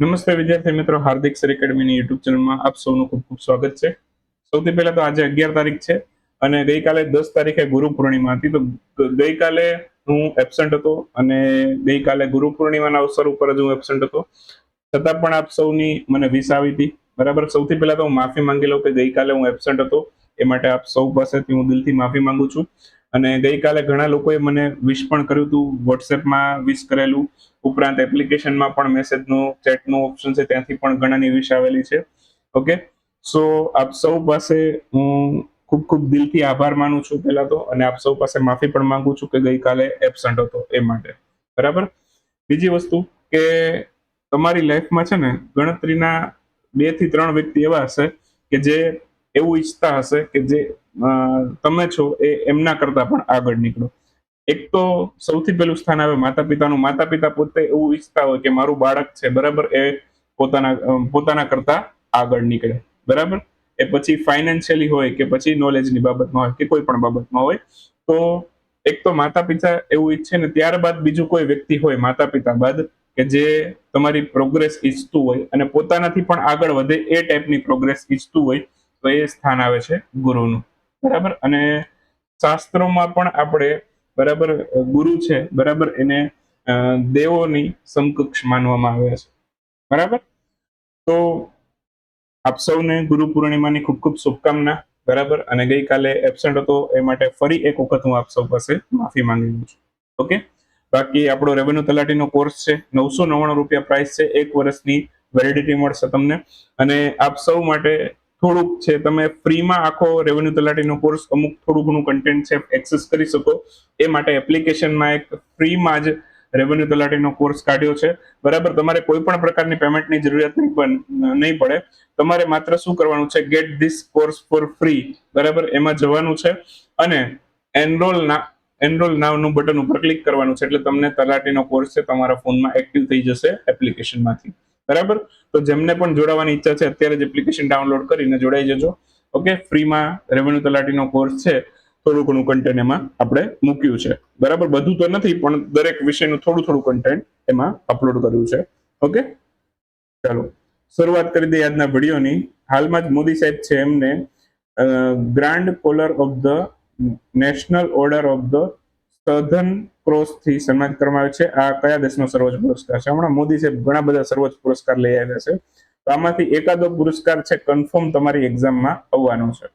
નમસ્તે વિદ્યાર્થી મિત્રો, હાર્દિક સર એકેડમીની યુટ્યુબ ચેનલમાં આપ સૌનું ખૂબ ખૂબ સ્વાગત છે. સૌથી પહેલા તો આજે અગિયાર તારીખ છે અને ગઈકાલે દસ તારીખે ગુરુ પૂર્ણિમા હતી. તો ગઈકાલે હું એબસન્ટ હતો અને ગઈકાલે ગુરુ પૂર્ણિમાના અવસર ઉપર જ હું એબસન્ટ હતો. છતાં પણ આપ સૌની મને વિસ આવી હતી. બરાબર? સૌથી પહેલા તો હું માફી માંગી લઉં કે ગઈકાલે હું એબસેન્ટ હતો. એ માટે આપ સૌ પાસેથી હું દિલથી માફી માંગુ છું. અને ગઈકાલે ઘણા લોકોએ મને વિશ પણ કર્યું હતું વોટ્સએપમાં વિશ કરેલું. ઉપરાંત એપ્લિકેશનમાં પણ મેસેજનું ચેટનું ઓપ્શન છે, ત્યાંથી પણ ઘણાની વિશ આવેલી છે. ઓકે સો આપ સૌ પાસે હું ખૂબ ખૂબ દિલથી આભાર માનું છું પહેલા તો, અને આપ સૌ પાસે માફી પણ માંગુ છું કે ગઈકાલે એબસન્ટ હતો એ માટે. બરાબર? બીજી વસ્તુ કે તમારી લાઈફમાં છે ને, ગણતરીના બેથી ત્રણ વ્યક્તિ એવા હશે કે જે એવું ઈચ્છતા હશે કે જે તમે છો એ એમના કરતા પણ આગળ નીકળો. એક તો સૌથી પહેલું સ્થાન આવે માતા પિતાનું માતા પિતા પોતે એવું ઈચ્છતા હોય કે મારું બાળક છે, બરાબર? એ પોતાના પોતાના કરતા આગળ નીકળે. બરાબર? એ પછી ફાઇનાન્શિયલી હોય કે પછી નોલેજની બાબતમાં હોય કે કોઈ પણ બાબતમાં હોય, તો એક તો માતા પિતા એવું ઈચ્છે ને ત્યારબાદ બીજું કોઈ વ્યક્તિ હોય માતા પિતા બાદ કે જે તમારી પ્રોગ્રેસ ઈચ્છતું હોય અને પોતાનાથી પણ આગળ વધે એ ટાઈપની પ્રોગ્રેસ ઈચ્છતું હોય, તો એ સ્થાન આવે છે ગુરુનું. બરાબર? અને શાસ્ત્રોમાં પણ આપણે બરાબર ગુરુ છે, બરાબર? એને દેવોની સમકક્ષ માનવામાં આવે છે. બરાબર? તો આપ સૌને ગુરુ પૂર્ણિમાની ખૂબ ખૂબ શુભકામના, બરાબર? અને ગઈકાલે એબસેન્ટ હતો, એ માટે ફરી એક વખત હું આપ સૌ પાસે માફી માંગી લઉં છું. ઓકે? બાકી આપણો રેવન્યુ તલાટીનો કોર્સ છે, નવસો નવ્વાણું રૂપિયા પ્રાઇસ છે, એક વર્ષની વેલિડિટી મળશે તમને. અને આપ સૌ માટે થોડુંક છે, તમે ફ્રીમાં આખો રેવન્યુ તલાટીનો કોર્સ અમુક થોડું ઘણું કન્ટેન્ટ છે એક્સેસ કરી શકો. એ માટે એપ્લિકેશનમાં એક ફ્રીમાં જ રેવન્યુ તલાટીનો કોર્સ કાઢ્યો છે. બરાબર, તમારે કોઈ પણ પ્રકારની પેમેન્ટની જરૂરિયાત નહીં પણ નહીં પડે. તમારે માત્ર શું કરવાનું છે get this course for free બરાબર? એમાં જવાનું છે અને એનરોલ ના એનરોલ નાવનું બટન ઉપર ક્લિક કરવાનું છે, એટલે તમને તલાટીનો કોર્સ છે, તમારા ફોનમાં એક્ટિવ થઈ જશે એપ્લિકેશનમાંથી બરાબર? તો જેમને પણ જોડાવાની ઈચ્છા છે, અત્યારે જ એપ્લિકેશન ડાઉનલોડ કરીને જોડાઈ જજો. ઓકે ફ્રીમાં રેવન્યુ તલાટીનો કોર્સ છે, થોડું ઘણું કન્ટેન્ટ એમાં આપણે મૂક્યું છે. બરાબર? બધું તો નથી, પણ દરેક વિષયનું થોડું થોડું કન્ટેન્ટ એમાં અપલોડ કર્યું છે. ઓકે ચાલો. શરૂઆત કરી દઈએ આજના વિડીયોની. હાલમાં જ મોદી સાહેબ છે એમને grand collar of the national order of the southern ક્રોસથી સન્માનિત કરવામાં આવે છે. આ કયા દેશનો સર્વોચ્ચ પુરસ્કાર છે? હમણાં મોદી સાહેબ ઘણા બધા સર્વોચ્ચ પુરસ્કાર લઈ આવ્યા છે. તો આમાંથી એકાદો પુરસ્કાર છે કન્ફર્મ તમારી એક્ઝામમાં આવવાનો છે.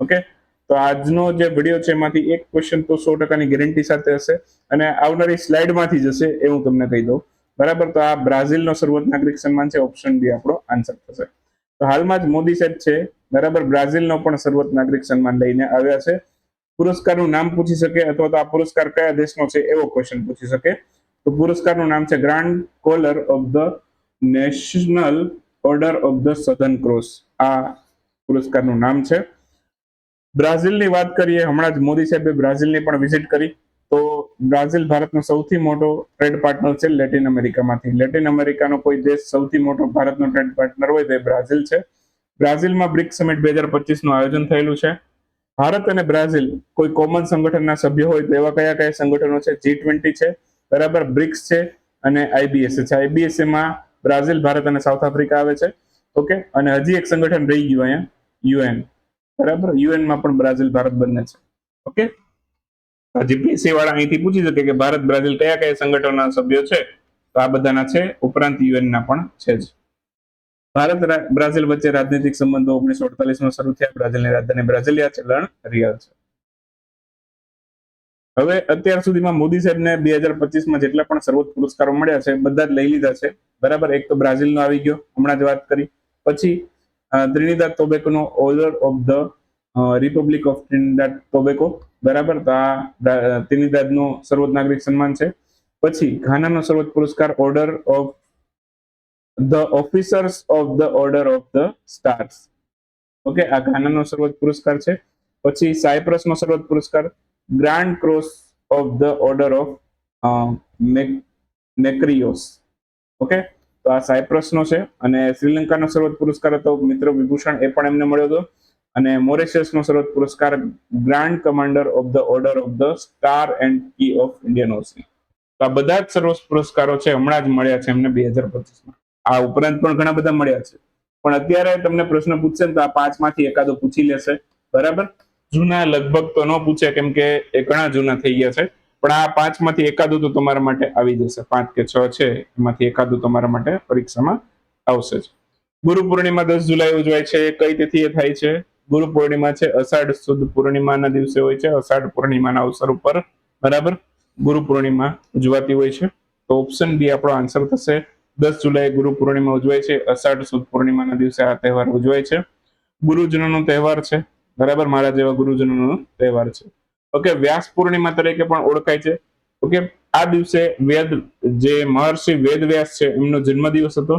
ઓકે? તો આજનો જે વીડિયો છે એમાંથી એક ક્વેશ્ચન તો સો ટકાની ગેરંટી સાથે હશે અને આવનારી સ્લાઇડમાંથી જ હશે એ હું તમને કહી દઉં. બરાબર? તો આ બ્રાઝિલનો સર્વોચ્ચ નાગરિક સન્માન છે ઓપ્શન બી આપણો આન્સર થશે. તો હાલમાં જ મોદી સાહેબ છે, બરાબર? બ્રાઝિલનો પણ સર્વોચ્ચ નાગરિક સન્માન લઈને આવ્યા છે. પુરસ્કારનું નામ પૂછી શકે અથવા તો આ પુરસ્કાર કયા દેશનો છે એવો ક્વેશ્ચન પૂછી શકે. તો પુરસ્કારનું નામ છે grand collar of the national order of the southern cross આ પુરસ્કારનું નામ છે. બ્રાઝિલની વાત કરીએ, હમણાં જ મોદી સાહેબે બ્રાઝિલની પણ વિઝિટ કરી. તો બ્રાઝિલ ભારતનો સૌથી મોટો ટ્રેડ પાર્ટનર છે લેટિન અમેરિકામાંથી લેટિન અમેરિકાનો કોઈ દેશ સૌથી મોટો ભારતનો ટ્રેડ પાર્ટનર હોય તો એ બ્રાઝિલ છે. બ્રાઝિલમાં બ્રિક્સ સમિટ બે હજાર પચીસનું આયોજન થયેલું છે. ભારત અને બ્રાઝિલ કોઈ કોમન સંગઠનના સભ્ય હોય તો એવા કયા કયા સંગઠનો છે? જી ટ્વેન્ટી છે, બરાબર? બ્રિક્સ છે અને આઈબીએસ છે. આઈબીએસ એમાં બ્રાઝિલ, ભારત અને સાઉથ આફ્રિકા આવે છે. ઓકે? અને હજી એક સંગઠન રહી ગયું અહીંયા, યુએન. બરાબર? યુએનમાં પણ બ્રાઝિલ, ભારત બંને છે. ઓકે? જીપીએસસી વાળા અહીંથી પૂછી શકે કે ભારત, બ્રાઝિલ કયા કયા સંગઠનના સભ્યો છે? તો આ બધાના છે. ઉપરાંત યુએનના પણ છે જ. ભારત બ્રાઝિલ વચ્ચે રાજનૈતિક સંબંધો ઓગણીસો અડતાલીસમાં શરૂ થયા. બ્રાઝિલની રાજધાની બ્રાઝિલિયા ચલણ રિયલ છે. હવે અત્યાર સુધીમાં મોદી સાહેબને બે હજાર પચીસમાં જેટલા પણ સર્વોચ્ચ પુરસ્કારો મળ્યા છે, બધા જ લઈ લીધા છે. બરાબર, એક તો બ્રાઝિલનો આવી ગયો, હમણાં જ વાત કરી. પછી Trinidad ટોબેકોનો order of the republic of Trinidad Tobago બરાબર, તો આ ત્રિનિદાદનો સર્વોચ્ચ નાગરિક સન્માન છે. પછી, ઘાનાનો સર્વોચ્ચ પુરસ્કાર order of the officers of the order of the stars okay આ ઘાનાનો સર્વોચ્ચ પુરસ્કાર છે. પછી સાયપ્રસનો સર્વોચ્ચ પુરસ્કાર. Grand cross of the order of Makarios okay તો આ સાયપ્રસનો છે અને શ્રીલંકાનો સર્વોચ્ચ પુરસ્કાર હતો. મિત્ર વિભૂષણ એ પણ એમને મળ્યો હતો. અને મોરેશિયસનો સર્વોચ્ચ પુરસ્કાર grand commander of the order of the star and key of Indian Ocean. તો આ બધા જ સર્વોચ્ચ પુરસ્કારો છે, હમણાં જ મળ્યા છે એમને બે હજાર પચીસમાં. આ ઉપરાંત પણ ઘણા બધા મળ્યા છે. પણ અત્યારે તમને પ્રશ્ન પૂછશે ને તો આ પાંચમાંથી એકાદો પૂછી લેશે. બરાબર? જૂના લગભગ તો ન પૂછે, કેમ કે એ ઘણા જૂના થઈ ગયા છે. પણ આ પાંચમાંથી એકાદું તો તમારા માટે આવી જશે. પાંચ કે છ છે, એમાંથી એકાદું તમારા માટે પરીક્ષામાં આવશે જ. ગુરુ પૂર્ણિમા દસ જુલાઈ ઉજવાય છે. કઈ તિથિએ થાય છે? ગુરુ પૂર્ણિમા છે, અષાઢ સુદ પૂર્ણિમાના દિવસે હોય છે. અષાઢ પૂર્ણિમાના અવસર ઉપર. બરાબર? ગુરુ પૂર્ણિમા ઉજવાતી હોય છે. તો ઓપ્શન બી આપણો આન્સર થશે. દસ જુલાઈ ગુરુ પૂર્ણિમા ઉજવાય છે, અષાઢ સુદ પૂર્ણિમાના દિવસે આ તહેવાર ઉજવાય છે. ગુરુજનોનો તહેવાર છે, બરાબર? મારા જેવા ગુરુજનોનો તહેવાર છે. ઓકે, વ્યાસ પૂર્ણિમા તરીકે પણ ઓળખાય છે. ઓકે, આ દિવસે વેદ, જે મહર્ષિ વેદ વ્યાસ છે, એમનો જન્મદિવસ હતો.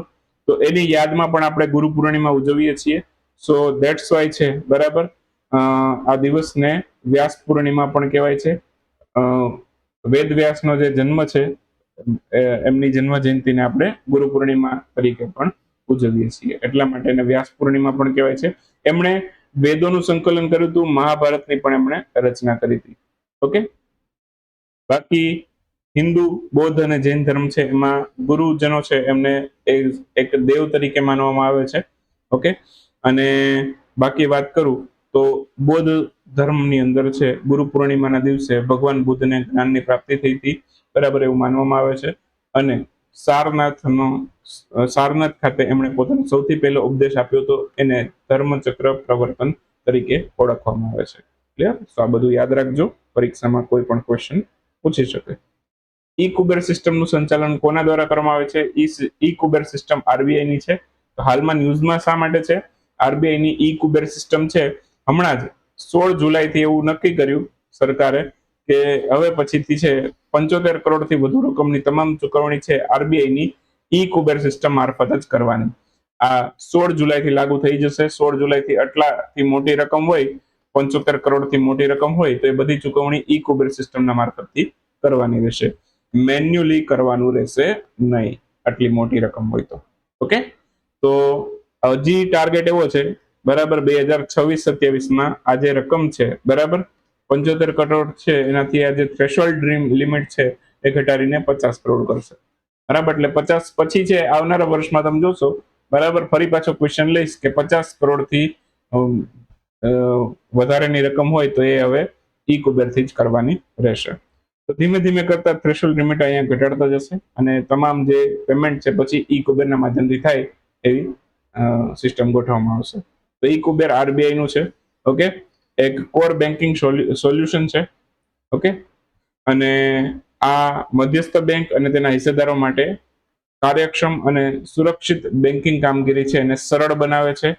તો એની યાદમાં પણ આપણે ગુરુ પૂર્ણિમા ઉજવીએ છીએ. સો દેટ્સ વાય છે, બરાબર? આ દિવસને વ્યાસ પૂર્ણિમા પણ કહેવાય છે. વેદ વ્યાસનો જે જન્મ છે એમની જન્મ જયંતિને આપણે ગુરુ પૂર્ણિમા તરીકે પણ ઉજવીએ છીએ. એટલા માટે એને વ્યાસ પૂર્ણિમા પણ કહેવાય છે. એમણે વેદોનું સંકલન કર્યું હતું, મહાભારતની પણ એમણે રચના કરી હતી. ઓકે? બાકી હિન્દુ, બૌદ્ધ અને જૈન ધર્મ છે, એમાં ગુરુજનો છે, એમને એક દેવ તરીકે માનવામાં આવે છે. ઓકે? અને બાકી વાત કરું તો બૌદ્ધ ધર્મની અંદર છે, ગુરુ પૂર્ણિમાના દિવસે ભગવાન બુદ્ધને જ્ઞાનની પ્રાપ્તિ થઈ હતી. બરાબર એવું માનવામાં આવે છે. અને સારનાથનો સારનાથ ખાતે એમણે પોતાનો સૌથી પહેલો ઉપદેશ આપ્યો હતો એને ધર્મચક્ર પ્રવર્તન તરીકે ઓળખવામાં આવે છે. ક્લિયર તો આ બધું યાદ રાખજો. પરીક્ષામાં કોઈ પણ ક્વેશ્ચન પૂછી શકે. ઈ કુબેર સિસ્ટમનું સંચાલન કોના દ્વારા કરવામાં આવે છે? ઈ કુબેર સિસ્ટમ આરબીઆઈની છે. તો હાલમાં ન્યૂઝમાં શા માટે છે? આરબીઆઈની ઈ કુબેર સિસ્ટમ છે. હમણાં જ સોળ જુલાઈ થી એવું નક્કી કર્યું સરકારે કે હવે પછીથી છે પંચોતેર કરોડથી વધુ રકમની તમામ ચુકવણી છે આરબીઆઈ ની ઈ કુબેર સિસ્ટમ મારફત જ કરવાની. આ સોળ જુલાઈ થી લાગુ થઈ જશે. સોળ જુલાઈ થી આટલાથી મોટી રકમ હોય, પંચોતેર કરોડથી મોટી રકમ હોય, તો એ બધી ચુકવણી ઈ કુબેર સિસ્ટમના મારફતથી કરવાની રહેશે. મેન્યુઅલી કરવાનું રહેશે નહીં, આટલી મોટી રકમ હોય તો. ઓકે? તો હજી ટાર્ગેટ એવો છે, બરાબર બે હજાર છવ્વીસ સત્યાવીસમાં આ જે રકમ છે, બરાબર? પંચોતેર કરોડ છે એનાથી આ જે થ્રેશોલ્ડ લિમિટ છે એ ઘટાડીને પચાસ કરોડ કરશે. બરાબર એટલે પચાસ પછી છે આવનારા વર્ષમાં તમે જોશો બરાબર ફરી પાછો ક્વેશ્ચન લઈશ કે પચાસ કરોડથી અમ, અ, વધારેની રકમ હોય તો એ હવે ઈ કુબેરથી જ કરવાની રહેશે. તો ધીમે ધીમે કરતા થ્રેશોલ્ડ લિમિટ અહીંયા ઘટાડતા જશે અને તમામ જે પેમેન્ટ છે પછી ઈ કુબેરના માધ્યમથી થાય એવી સિસ્ટમ ગોઠવવામાં આવશે. તો ઈ કુબેર આરબીઆઈ નું છે ઓકે એક કોર બેન્કિંગ સોલ્યુશન છે ઓકે અને આ મધ્યસ્થ બેંક અને તેના હિસ્સેદારો માટે કાર્યક્ષમ અને સુરક્ષિત બેન્કિંગ કામગીરી છે એને સરળ બનાવે છે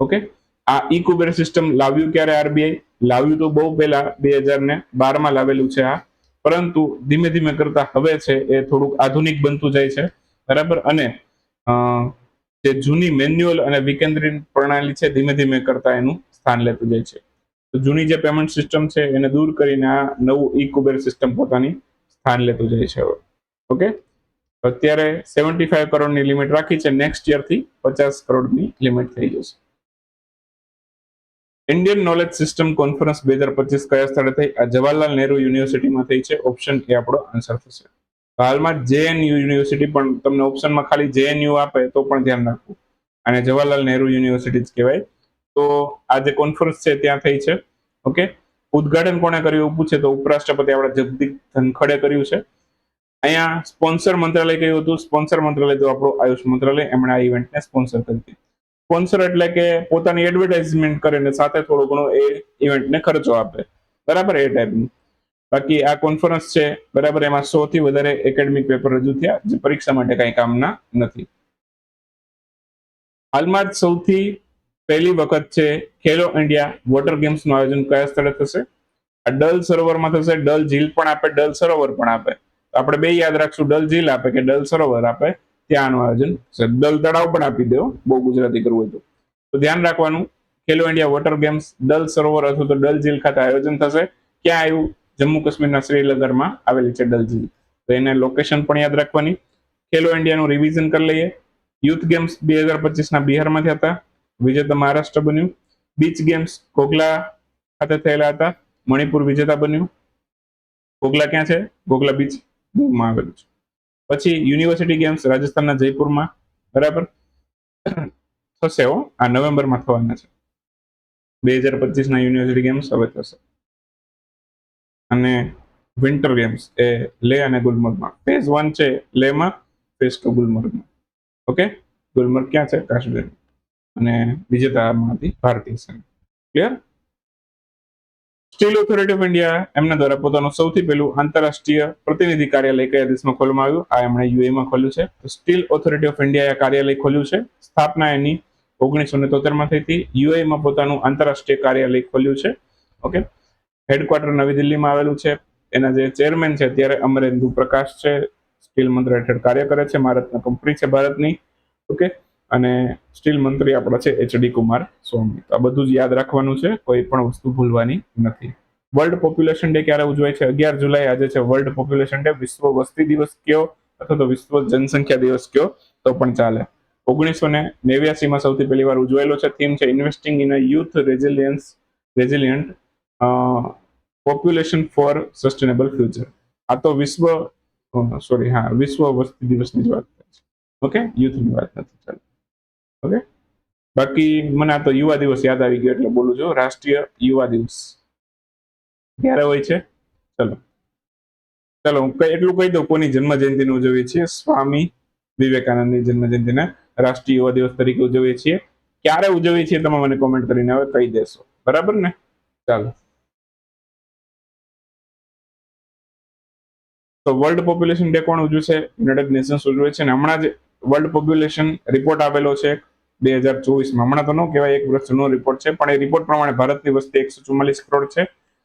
ઓકે આ ઈ કુબેર સિસ્ટમ લાવ્યું ક્યારે આરબીઆઈ? લાવ્યું તો બહુ પહેલા બે હજાર ને બારમાં લાવેલું છે આ. પરંતુ ધીમે ધીમે કરતા હવે છે એ થોડુંક આધુનિક બનતું જાય છે, બરાબર? અને જે જૂની મેન્યુઅલ અને વિકેન્દ્રીય પ્રણાલી છે ધીમે ધીમે કરતા એનું સ્થાન લેતું જાય છે. જૂની જે પેમેન્ટ સિસ્ટમ છે, એને દૂર કરીને આ નવું ઈ કુબેર સિસ્ટમ પોતાની સ્થાન લેતું જાય છે હવે. ઓકે અત્યારે સેવન્ટી ફાઈવ કરોડની લિમિટ રાખી છે નેક્સ્ટથી પચાસ કરોડની લિમિટ થઈ જશે. ઇન્ડિયન નોલેજ સિસ્ટમ કોન્ફરન્સ બે હજાર પચીસ કયા સ્થળે થઈ? આ જવાહરલાલ નહેરુ યુનિવર્સિટીમાં થઈ છે. ઓપ્શન એ આપણો આન્સર થશે. હાલમાં જેએનયુ યુનિવર્સિટી પણ તમને ઓપ્શનમાં ખાલી જેએનયુ આપે તો પણ ધ્યાન રાખવું. અને જવાહરલાલ નહેરુ યુનિવર્સિટી જ કહેવાય. તો આ જે કોન્ફરન્સ છે ત્યાં થઈ છે. ઓકે ઉદઘાટન કોણે કર્યું પૂછે તો ઉપરાષ્ટ્રપતિ આપણા જગદીપ ધનખડે કર્યું છે. અહીંયા સ્પોન્સર મંત્રાલય કયું હતું? સ્પોન્સર મંત્રાલય તો આપણું આયુષ મંત્રાલય, એમણે આ ઇવેન્ટને સ્પોન્સર કરી હતી સ્પોન્સર એટલે કે પોતાની એડવર્ટાઇઝમેન્ટ કરીને સાથે થોડો ઘણો એ ઇવેન્ટને ખર્ચો આપે. બરાબર? એ ટાઈપનું બાકી આ કોન્ફરન્સ છે, બરાબર? એમાં સો થી વધારે એકેડમિક પેપર રજૂ થયા, જે પરીક્ષા માટે કઈ કામના નથી. હાલમાં જ સૌથી પહેલી વખત છે ખેલો ઇન્ડિયા વોટર ગેમ્સનું આયોજન કયા સ્થળે થશે? આ ડલ સરોવરમાં થશે, ડલ ઝીલ પણ આપે, ડલ સરોવર પણ આપે. તો આપણે બે યાદ રાખશું, ડલ ઝીલ આપે કે ડલ સરોવર આપે? ત્યાંનું આયોજન થશે ડલ તળાવ પણ આપી દો બહુ ગુજરાતી કરવું હોય તો. ધ્યાન રાખવાનું Khelo India water games Dal સરોવર અથવા તો ડલ ઝીલ ખાતે આયોજન થશે. ક્યાં આવ્યું? જમ્મુ કાશ્મીરના શ્રીનગરમાં આવેલી છે ડલ ઝીલ. તો એને લોકેશન પણ યાદ રાખવાની. ખેલો ઇન્ડિયાનું રિવિઝન કરી લઈએ. યુથ ગેમ્સ બે હજાર પચીસના બિહારમાં થયા હતા. વિજેતા મહારાષ્ટ્ર બન્યું. બીચ ગેમ્સ કોગલા ખાતે થયેલા હતા. મણિપુર વિજેતા બન્યું. કોગલા ક્યાં છે? કોગલા બીચ દીવમાં આવેલું છે. પછી યુનિવર્સિટી ગેમ્સ રાજસ્થાનના જયપુરમાં. બરાબર? થશે હો. આ નવેમ્બરમાં થવાના છે. બે હજાર પચીસના યુનિવર્સિટી ગેમ્સ હવે થશે. અને વિન્ટર ગેમ્સ એ લે અને ગુલમર્ગમાં. ફેઝ વન છે લેમાં, ફેઝ ટુ ગુલમર્ગમાં. ઓકે? ગુલમર્ગ ક્યાં છે? કાશ્મીર અને વિજેતામાંથી ભારતીય સેના. Clear steel authority of India એમના દ્વારા પોતાનું સૌથી પહેલું આંતરરાષ્ટ્રીય પ્રતિનિધિ કાર્યાલય કયા દેશમાં ખોલવામાં આવ્યું? આ એમણે યુએમાં ખોલ્યું છે. સ્ટીલ ઓથોરિટી ઓફ ઇન્ડિયા કાર્યાલય ખોલ્યું છે. સ્થાપના એની ઓગણીસો ને તોતેરમાં થઈ હતી. યુએમાં પોતાનું આંતરરાષ્ટ્રીય કાર્યાલય ખોલ્યું છે. ઓકે હેડક્વાર્ટર નવી દિલ્હીમાં આવેલું છે. એના જે ચેરમેન છે અત્યારે અમરેન્દુ પ્રકાશ છે. સ્ટીલ મંત્ર હેઠળ કાર્ય કરે છે. ભારતના કંપની છે ભારતની. ઓકે અને સ્ટીલ મંત્રી આપણા છે એચડી કુમાર સ્વામી. આ બધું જ યાદ રાખવાનું છે, કોઈ પણ વસ્તુ ભૂલવાની નથી. વર્લ્ડ પોપ્યુલેશન ડે ક્યારે ઉજવાય છે? અગિયાર જુલાઈ આજે છે વર્લ્ડ પોપ્યુલેશન ડે વિશ્વ વસ્તી દિવસ કયો અથવા તો વિશ્વ જનસંખ્યા દિવસ કયો? તો પણ ચાલે. ઓગણીસો ને નેવ્યાસી માં સૌથી પહેલી વાર ઉજવાયેલો છે થીમ છે investing in a youth resilience resilient population for sustainable future આ તો વિશ્વ સોરી હા, વિશ્વ વસ્તી દિવસની જ વાત છે. ઓકે યુથની વાત નથી ચાલો ઓકે? બાકી મને આ તો યુવા દિવસ યાદ આવી ગયો એટલે બોલું છું, રાષ્ટ્રીય યુવા દિવસ. ક્યારે હોય છે? ચલો. ચલો, હું એટલું કહી દઉં, કોની જન્મ જયંતિને ઉજવીએ છીએ? સ્વામી વિવેકાનંદની જન્મ જયંતિને રાષ્ટ્રીય યુવા દિવસ તરીકે ઉજવીએ છીએ. ક્યારે ઉજવીએ છીએ તમે મને કોમેન્ટ કરીને હવે કહી દેશો. બરાબર ને? ચાલો. તો વર્લ્ડ પોપ્યુલેશન ડે કોણ ઉજવે છે યુનાઇટેડ નેશન્સ ઉજવે છે અને હમણાં જ વર્લ્ડ પોપ્યુલેશન રિપોર્ટ આવેલો છે. બે હજાર ચોવીસમાં. હમણાં તો ન કહેવાય, એક વર્ષ જૂનો રિપોર્ટ છે, પણ એ રિપોર્ટ પ્રમાણે ભારતની વસ્તી એકસો ચુમ્માલીસ કરોડ છે,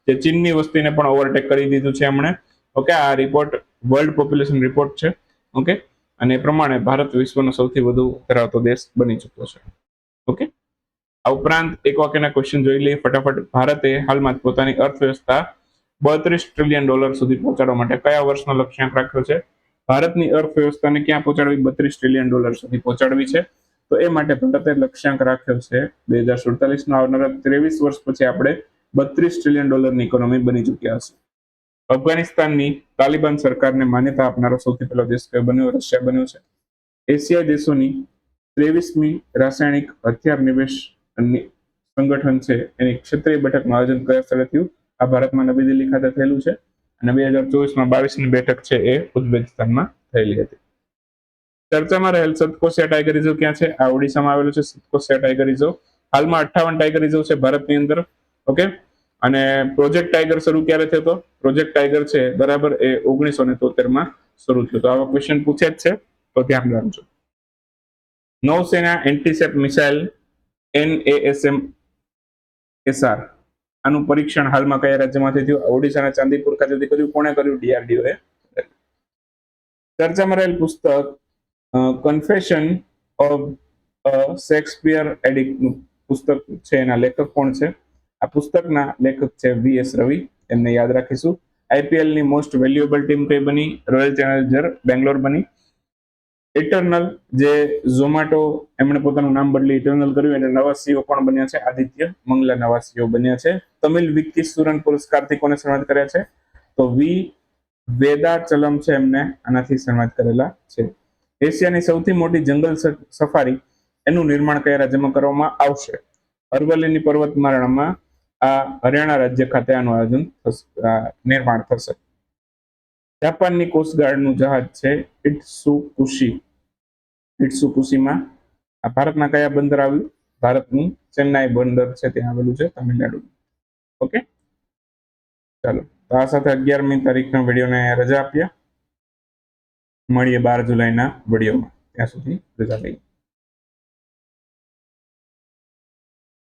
જે ચીનની વસ્તીને પણ ઓવરટેક કરી દીધું છે હમણે ઓકે આ રિપોર્ટ વર્લ્ડ પોપ્યુલેશન રિપોર્ટ છે. ઓકે અને એ પ્રમાણે ભારત વિશ્વનો સૌથી વધુ ધરાવતો દેશ બની ચૂક્યો છે. ઓકે આ ઉપરાંત એક વાક્યના ક્વેશ્ચન જોઈ લઈએ. ફટાફટ, ભારતે હાલમાં પોતાની અર્થવ્યવસ્થા બત્રીસ ટ્રિલિયન ડોલર સુધી પહોંચાડવા માટે કયા વર્ષનો લક્ષ્યાંક રાખ્યો છે? ભારતની અર્થવ્યવસ્થાને ક્યાં પહોંચાડવી? બત્રીસ ટ્રિલિયન ડોલર સુધી પહોંચાડવી છે. તો એ માટે ભારતે લક્ષ્યાંક રાખ્યો છે. બે હજાર સુડતાલીસ નો આવનારા ત્રેવીસ વર્ષ પછી આપણે બત્રીસ ટ્રિલિયન ડોલરની ઇકોનોમી બની ચૂક્યા હશે. અફઘાનિસ્તાનની તાલિબાન સરકારને માન્યતા આપનારો સૌથી પહેલો દેશ કયો બન્યો? રશિયા બન્યો છે. એશિયાઈ દેશોની ત્રેવીસમી રાસાયણિક હથિયાર નિવેશ સંગઠન છે. એની ક્ષેત્રીય બેઠકનું આયોજન કયા સ્થળે થયું? આ ભારતમાં નવી દિલ્હી ખાતે થયેલું છે. અને બે હજાર ચોવીસમાં બાવીસની બેઠક છે એ ઉઝબેકિસ્તાનમાં થયેલી હતી. ચર્ચામાં રહેલ સતકોસિયા ટાઈગર રિઝર્વ ક્યાં છે? આ ઓડિશામાં આવેલું છે સતકોસિયા ટાઈગર રિઝર્વ હાલમાં અઠ્ઠાવન ટાઈગર રિઝર્વ છે ભારતની અંદર. ઓકે અને પ્રોજેક્ટ ટાઈગર શરૂ ક્યારે થયો હતો પ્રોજેક્ટ ટાઈગર છે બરાબર એ ઓગણીસો ને તોતેરમાં શરૂ થયો તો. આવા ક્વેશ્ચન પૂછે જ છે, તો ધ્યાન રાખજો. નૌસેના એન્ટીસેપ મિસાઇલ એનએએસએમ એસઆર આનું પરીક્ષણ હાલમાં કયા રાજ્યમાંથી થયું? ઓડિશાના ચાંદીપુર ખાતેથી કર્યું? કોણે કર્યું? ડીઆરડીઓ એ. ચર્ચામાં રહેલ પુસ્તક કન્ફેશન ઓફ શેક્સપિયર એડિક્ટનું પુસ્તક છે, એના લેખક કોણ છે? આ પુસ્તકના લેખક છે વી એસ રવિ, એમને યાદ રાખીશું. આઈપીએલની મોસ્ટ વેલ્યુએબલ ટીમ કઈ બની? રોયલ ચેલેન્જર બેંગ્લોર બની. ઇટરનલ જે ઝોમેટો એમણે પોતાનું નામ બદલી ઇટરનલ કર્યું એટલે નવા સીઓ કોણ બન્યા છે? આદિત્ય મંગલા નવા સીઓ બન્યા છે. તમિલ વિક્કી સુરન પુરસ્કારથી કોને સન્માનિત કર્યા છે? તો વી વેદાચલમ છે એમને, આનાથી સન્માનિત કરેલા છે. એશિયાની સૌથી મોટી જંગલ સફારી એનું નિર્માણ કયા રાજ્યમાં કરવામાં આવશે. અરવલ્લીની પર્વતમાળામાં આ હરિયાણા રાજ્ય ખાતે આનું આયોજન નિર્માણ થશે. જાપાનની કોસ્ટગાર્ડનું જહાજ છે ઇટસુકુશી. ઇટ્સુકુશીમાં આ ભારતના કયા બંદર આવ્યું? ભારતનું ચેન્નાઈ બંદર છે, ત્યાં આવેલું છે તમિલનાડુ ઓકે? ચાલો. તો આ સાથે અગિયારમી તારીખના વિડીયોને રજા આપ્યા. મળીએ બાર જુલાઈના વિડીયોમાં. ત્યાં સુધી રજા લઈએ